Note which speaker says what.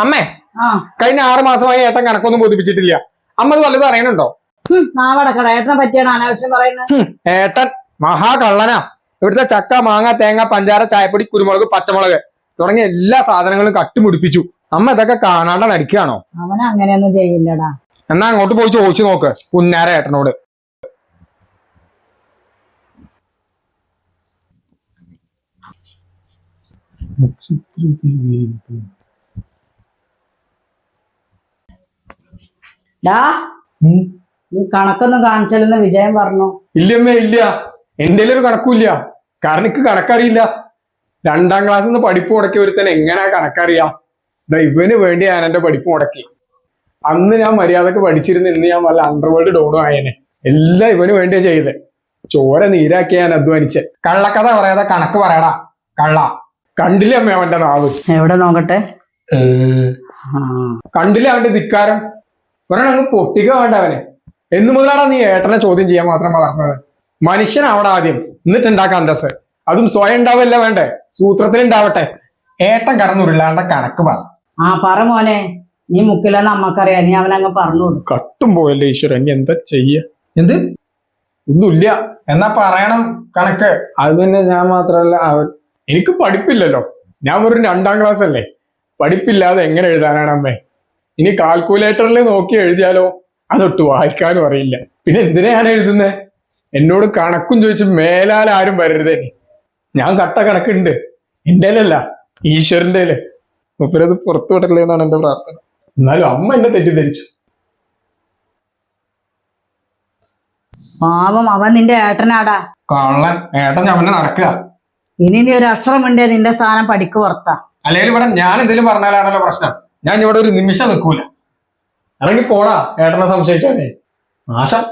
Speaker 1: അമ്മേ
Speaker 2: ആ.
Speaker 1: കഴിഞ്ഞ ആറ് മാസമായി ഏട്ടൻ കണക്കൊന്നും ബോധിപ്പിച്ചിട്ടില്ല. അമ്മ അത് വല്ലതും അറിയണുണ്ടോ?
Speaker 2: നാവടക്കട. ഏട്ടനെ പറ്റിയാണ് അനാവശ്യം പറയുന്നത്.
Speaker 1: ഏട്ടൻ മഹാകള്ളനാ. ഇവിടുത്തെ ചക്ക മാങ്ങ തേങ്ങ പഞ്ചാര ചായപ്പൊടി കുരുമുളക് പച്ചമുളക് തുടങ്ങിയ എല്ലാ സാധനങ്ങളും കട്ടുമുടിപ്പിച്ചു. അമ്മ ഇതൊക്കെ കാണാണ്ട് നടിക്കുകയാണോ?
Speaker 2: അവൻ അങ്ങനെയൊന്നും ചെയ്യില്ലടാ.
Speaker 1: എന്നാ അങ്ങോട്ട് പോയി ചോദിച്ചു നോക്ക് കുഞ്ഞാര ഏട്ടനോട്.
Speaker 2: ഡാ നീ കണക്കൊന്നും കാണിച്ചല്ലെന്ന് വിജയം പറഞ്ഞു.
Speaker 1: ഇല്ലമ്മേ ഇല്ല. എന്റെ ഒരു കണക്കൂല്ല കാരണം എനിക്ക് കണക്കറിയില്ല. രണ്ടാം ക്ലാസ്സിൽ നിന്ന് പഠിപ്പ് മുടക്കി ഒരുത്തൻ എങ്ങനെയാ കണക്കറിയാ? ഇവന് വേണ്ടി ഞാൻ എന്റെ പഠിപ്പ് മുടക്കി. അന്ന് ഞാൻ മര്യാദയ്ക്ക് പഠിച്ചിരുന്ന ഇന്ന് ഞാൻ വല്ല അണ്ടർവേൾഡ് ഡോണും ആയനെ. എല്ലാം ഇവന് വേണ്ടിയാ ചെയ്തത് ചോര നീരാക്കി ഞാൻ അധ്വാനിച്ച്. കള്ളക്കഥ പറയാതെ കണക്ക് പറയടാ. കള്ള. കണ്ടില്ല അമ്മ അവന്റെ നാവ്?
Speaker 2: എവിടെ നോക്കട്ടെ?
Speaker 1: കണ്ടില്ല അവന്റെ ധിക്കാരം? ഒരെണ്ണം അങ്ങ് പൊട്ടിക്കുക വേണ്ട അവനെ. എന്നു മുതലാടാ നീ ഏട്ടനെ ചോദ്യം ചെയ്യാൻ മാത്രം വളർന്നത് മനുഷ്യൻ അവിടെ ആദ്യം. എന്നിട്ട് ഉണ്ടാക്കാം അന്തസ് അതും സ്വയം ഉണ്ടാവല്ല വേണ്ടേ? സൂത്രത്തിൽ ഉണ്ടാവട്ടെ. ഏട്ടൻ കടന്നുരുള്ളാണ്ട കണക്ക് പറ.
Speaker 2: ആ പറ മോനെ. നീ മുക്കില്ലെന്ന് അമ്മക്കറിയാം. നീ അവനങ്ങ് പറഞ്ഞു
Speaker 1: കട്ടും പോയല്ലേ ഈശ്വരൻ. ഇനി എന്താ ചെയ്യ? എന്ത്? ഒന്നുമില്ല. എന്നാ പറയണം കണക്ക്. അത് പിന്നെ ഞാൻ മാത്രമല്ല അവൻ എനിക്ക് പഠിപ്പില്ലല്ലോ. ഞാൻ ഒരു രണ്ടാം ക്ലാസ് അല്ലേ പഠിപ്പില്ലാതെ എങ്ങനെ എഴുതാനാണ് അമ്മേ? ഇനി കാൽക്കുലേറ്ററിൽ നോക്കി എഴുതിയാലോ? അതൊട്ട് വായിക്കാനും അറിയില്ല. പിന്നെ എന്തിനാ ഞാൻ എഴുതുന്നേ? എന്നോട് കണക്കും ചോദിച്ച് മേലാൽ ആരും വരരുതേ. ഞാൻ കട്ട കണക്കുണ്ട്. എന്റെ അല്ല ഈശ്വരന്റെ മുപ്പരത് പുറത്തു വിടല്ലേ എന്നാണ് എന്റെ പ്രാർത്ഥന. എന്നാലും അമ്മ എന്നെ തെറ്റിദ്ധരിച്ചു.
Speaker 2: പാവം അവൻ നിന്റെ ഏട്ടനാടാ.
Speaker 1: കൊള്ളൻ ഏട്ടൻ അവനെ നടക്കുക.
Speaker 2: ഇനി നീ ഒരു അക്ഷരം ഉണ്ടേ നിന്റെ സ്ഥാനം പഠിക്ക് പുറത്താ.
Speaker 1: അല്ലെങ്കിൽ ഇവിടെ ഞാൻ എന്തെങ്കിലും പറഞ്ഞാലാണല്ലോ പ്രശ്നം. ഞാൻ ഇവിടെ ഒരു നിമിഷം നിൽക്കൂല. അല്ലെങ്കിൽ പോടാ ഏട്ടനെ സംശയിച്ചോനെ നാശം.